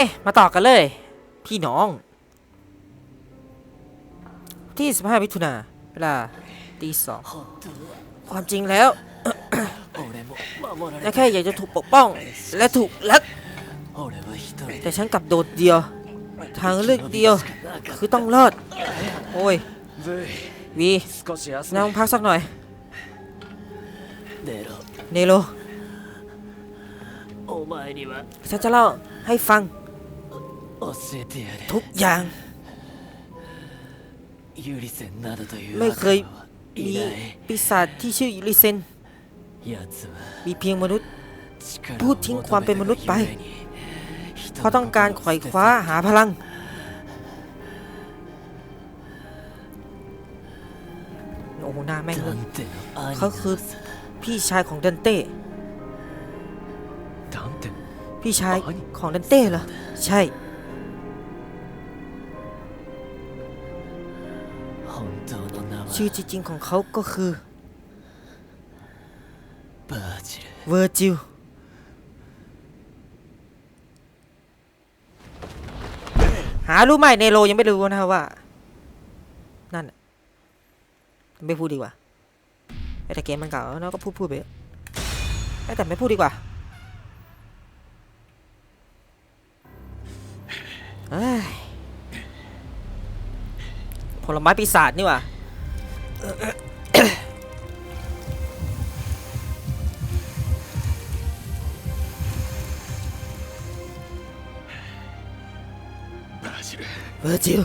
เอ๊มาต่อกันเลย พี่น้อง ที่ 15 มิถุนาเวลาตีสองความจริงแล้วและแค่อยากจะถูกปกป้อง และถูกรัก แต่ฉันกลับโดดเดียว ทางเลือกเดียว คือต้องรอด โอ้ย วีนั่งพักสักหน่อย เนโรฉันจะเล่าให้ฟัง ทุกอย่าง ไม่เคยมีปีศาจที่ชื่อยูริเซน มีเพียงมนุษย์ พูดทิ้งความเป็นมนุษย์ไป เพราะต้องการข่อยคว้าหาพลัง โอ้หน้าแม่งเลยเขาคือพี่ชายของเดนเต้ พี่ชายของเดนเต้เหรอ ใช่ ชื่อจริงๆของเขาก็คือเปิดจิลเวอร์จิลหารู้ไหมเนโรยังไม่รู้นะครับว่า นั่นไม่พูดดีกว่าแต่เกมมันเก่าเนาะก็พูดพูดไปแต่ไม่พูดดีกว่าผลไม้ปีศาจนี่ว่ะ バジル เวอร์จิล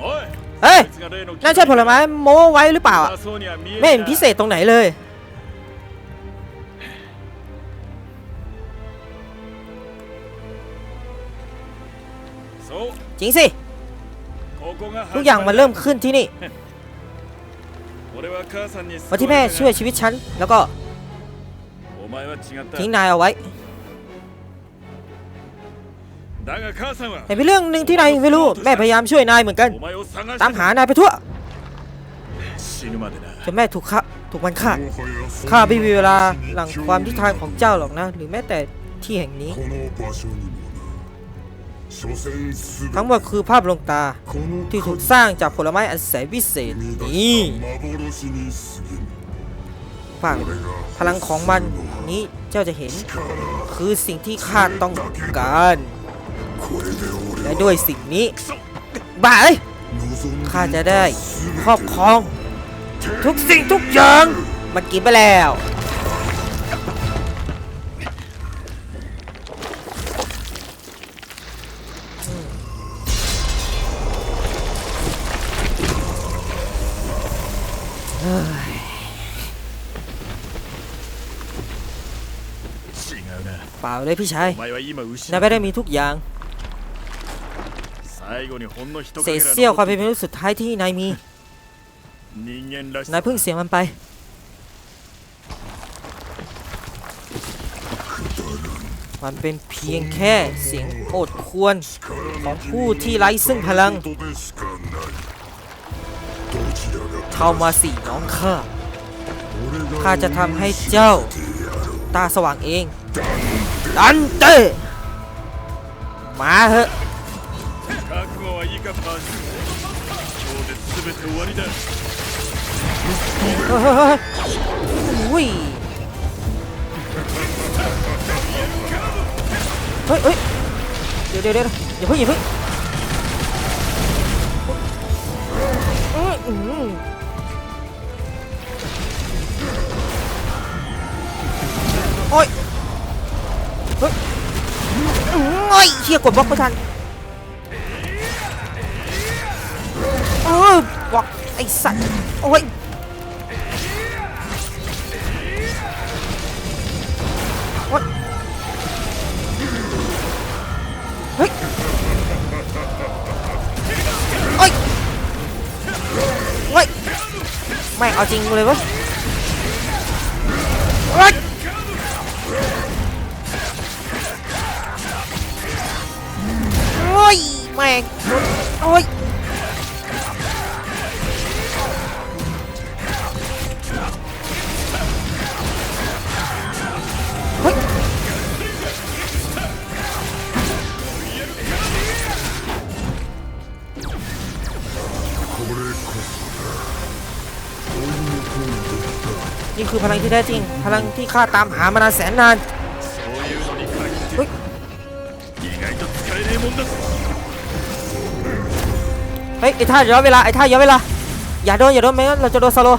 おい เฮ้ย あいつが例の นั่นใช่ผลไม้โม้ไว้หรือเปล่าอะ あそうには見え ไม่เห็นพิเศษตรงไหนเลย そう จริงสิ ここが ทุกอย่างมันเริ่มขึ้นที่นี่วันที่แม่ช่วยชีวิตฉัน แล้วก็ทิ้งนายเอาไว้แต่เป็นเรื่องหนึ่งที่นายไม่รู้แม่พยายามช่วยนายเหมือนกัน ตามหานายไปทั่วจะแม่ถูกฆ่าถูกมันฆ่าข้าไม่มีเวลาหลังความที่ทางของเจ้าหรอกนะ หรือแม้แต่ที่แห่งนี้ ทั้งหมดคือภาพลงตาที่ถูกสร้างจากผลไม้อันแสนวิเศษนี้ฝางพลังของมันนี้เจ้าจะเห็น คือสิ่งที่ข้าต้องการ และด้วยสิ่งนี้บ้ายข้าจะได้ครอบครอง ทุกสิ่งทุกอย่าง มันกินไปแล้ว ล่าเลยพี่ชายนายไม่ได้มีทุกอย่างเศษเสี้ยวความเป็นมนุษย์สุดท้ายที่นายมีนายเพิ่งเสียมันไปมันเป็นเพียงแค่เสียงโอดควรของผู้ที่ไร้ซึ่งพลังเท่ามาสี่น้องข้าข้าจะทำให้เจ้าตาสว่างเอง ดันเต้มาเถอะอุ้ยเฮ้ยเฮ้ยเดี๋ยวเดี๋ยวเดี๋ยวเพิ่ย่เพิ่งโอ้ย เฮ้ยโอ้ยเชี่ยกดบล็อกไม่ทันเออบล็อกไอ้สัตว์โอ้ยโอ้ยเฮ้ยโอ้ยเฮ้ยไม่เอาจริงเลยวะ คือพลังที่แท้จริง พลังที่ข้าตามหามานานแสนนานเฮ้ยไอ้ท่าย้อนเวลาไอ้ท่าย้อนเวลาอย่าโดนอย่าโดนไม่งั้นเราจะโดนซาโล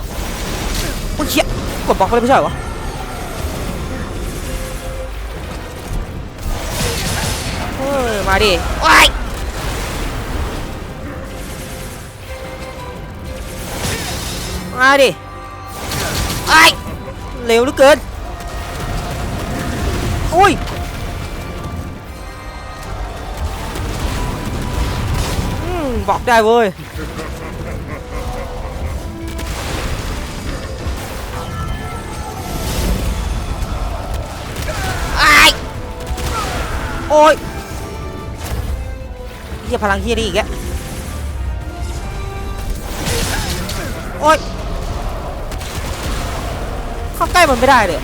โอ้ยเฮียกดบล็อกไปเลยไม่ใช่เหรอมาดิโอ้ยมาดิไาย เร็วเหลือเกินโอ้ยอบอกได้เว้ยไอ้ายโอ้ยเฮียพลังเฮียนี่อีกแล้ว เข้าใกล้มันไม่ได้เลย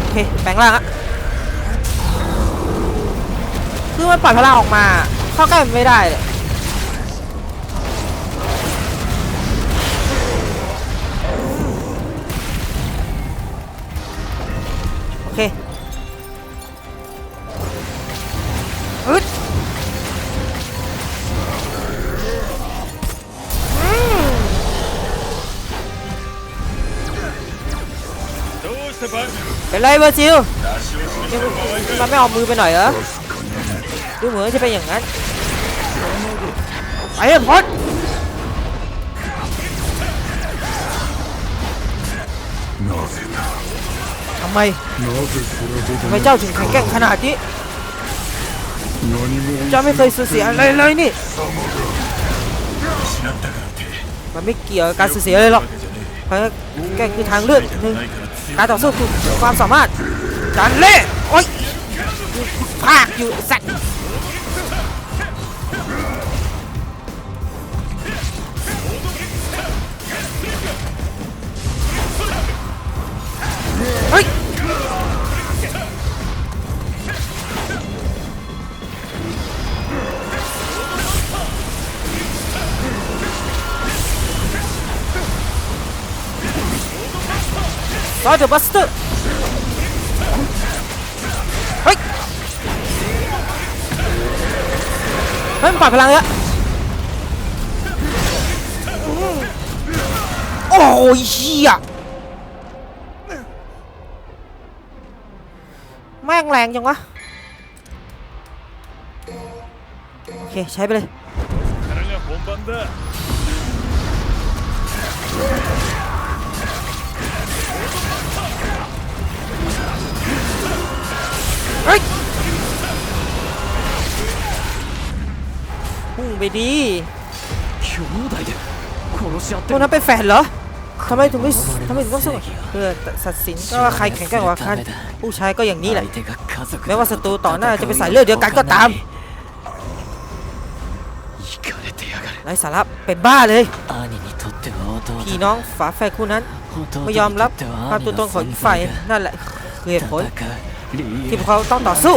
โอเคแปลงร่างอะคือมันปล่อยพลังออกมา เข้าใกล้มันไม่ได้เลย เคอึดเป็นไรเบอร์ซิลมันไม่ออกมือไปหน่อยเหรอดูเหมือนจะเป็นอย่างนั้นไอ้พอดำไมทำไมเจ้าถึงแข็งแกร่งขนาดนี้เจ้าไม่เคยสูญเสียอะไรเลยนี่มันไม่เกี่ยวกับการสูญเสียเลยหรอกเพราะแกคือทางเลือกหนึ่งการต่อสู้คือความสามารถจันเล่โอ๊ยภาคอยู่สัตว์ ซอยเดอะบัสเตอร์เฮ้ยเฮ้ยมันปล่อยพลังแล้วอืมโอ้ยเหี้ยแม่งแรงจังวะโอเคใช้ไปเลย ไปดีคนนั้นเป็นแฟนเหรอทำไมถึงไม่ทำไมถึงต้องสู้เพื่อสัตว์สินก็ว่าใครแข็งแกร่งกว่ากันผู้ชายก็อย่างนี้แหละแม้ว่าศัตรูต่อหน้าจะเป็นสายเลือดเดียวกันก็ตามไรสาระเป็นบ้าเลยพี่น้องฝาแฝดคู่นั้นไม่ยอมรับความตัวตนของฝ่ายนั่นแหละคือเหตุผลที่พวกเขาต้องต่อสู้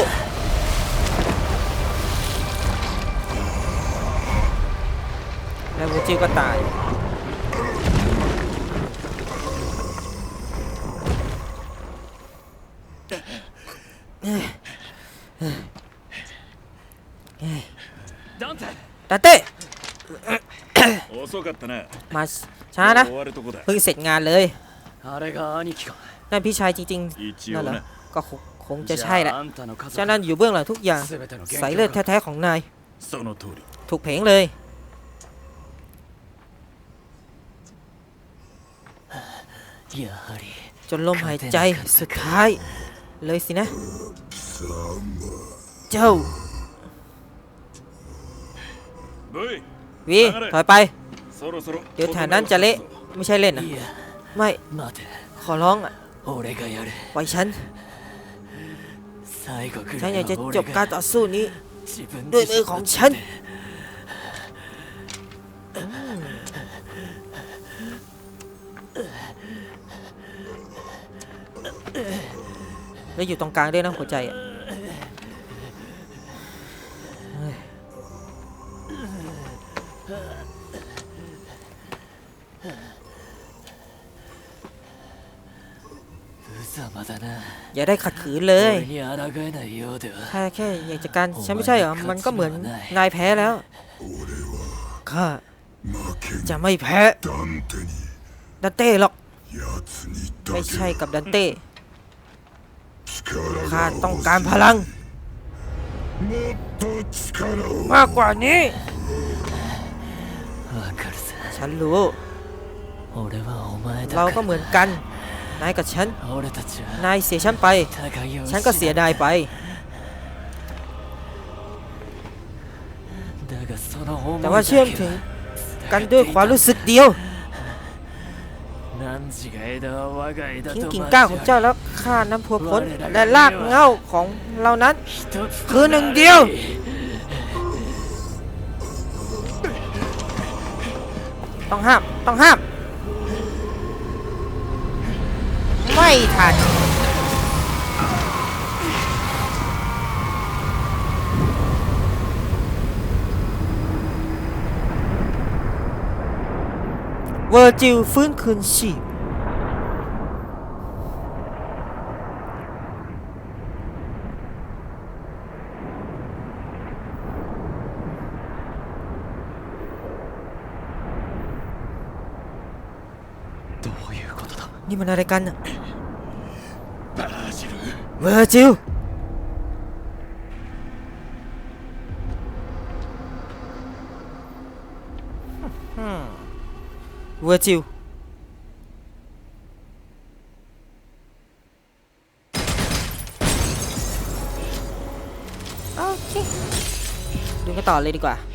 แล้วบูจิก็ตายดัาเต้มาช้านะเพิ่งเสร็จงานเลยนั่นพี่ชายจริงๆนั่นเหรอก็คงจะใช่แหละฉะนั้นอยู่เบื้องหลังทุกอย่างใส่เลือดแท้ๆของนายถูกเพงเลย จนลมหายใจสุดท้าย เลยสินะ เจ้าวีถอยไป เดี๋ยวฐานนั้นจะเละ ไม่ใช่เล่นนะไม่ ขอร้องไว้ฉัน ฉันอยากจะจบการต่อสู้นี้ ด้วยมือของฉัน แล้วอยู่ตรงกลางด้วยนะหัวใจอะอย่าได้ขัดขืนเลยแค่แค่อยากจะการฉันไม่ใช่เหรอ มันก็เหมือนนายแพ้แล้ว ข้าจะไม่แพ้ ดันเต้หรอก ไม่ใช่กับดันเต้ ข้าต้องการพลัง มากกว่านี้ ฉันรู้ เราก็เหมือนกัน นายกับฉัน นายเสียฉันไป ฉันก็เสียนายไป แต่ว่าเชื่อมถึงกันด้วยความรู้สึกเดียว ทิ้งกิ่งก้านของเจ้าแล้วฆ่าน้ำพัวพ้นและลากเง่าของเรานั้น คือหนึ่งเดียว ต้องห้าม ต้องห้าม ไม่ทันเวอร์จิลฟื้นคืนชีพ menarikkan. Wajib. Wajil Oke. Dengan tali dikah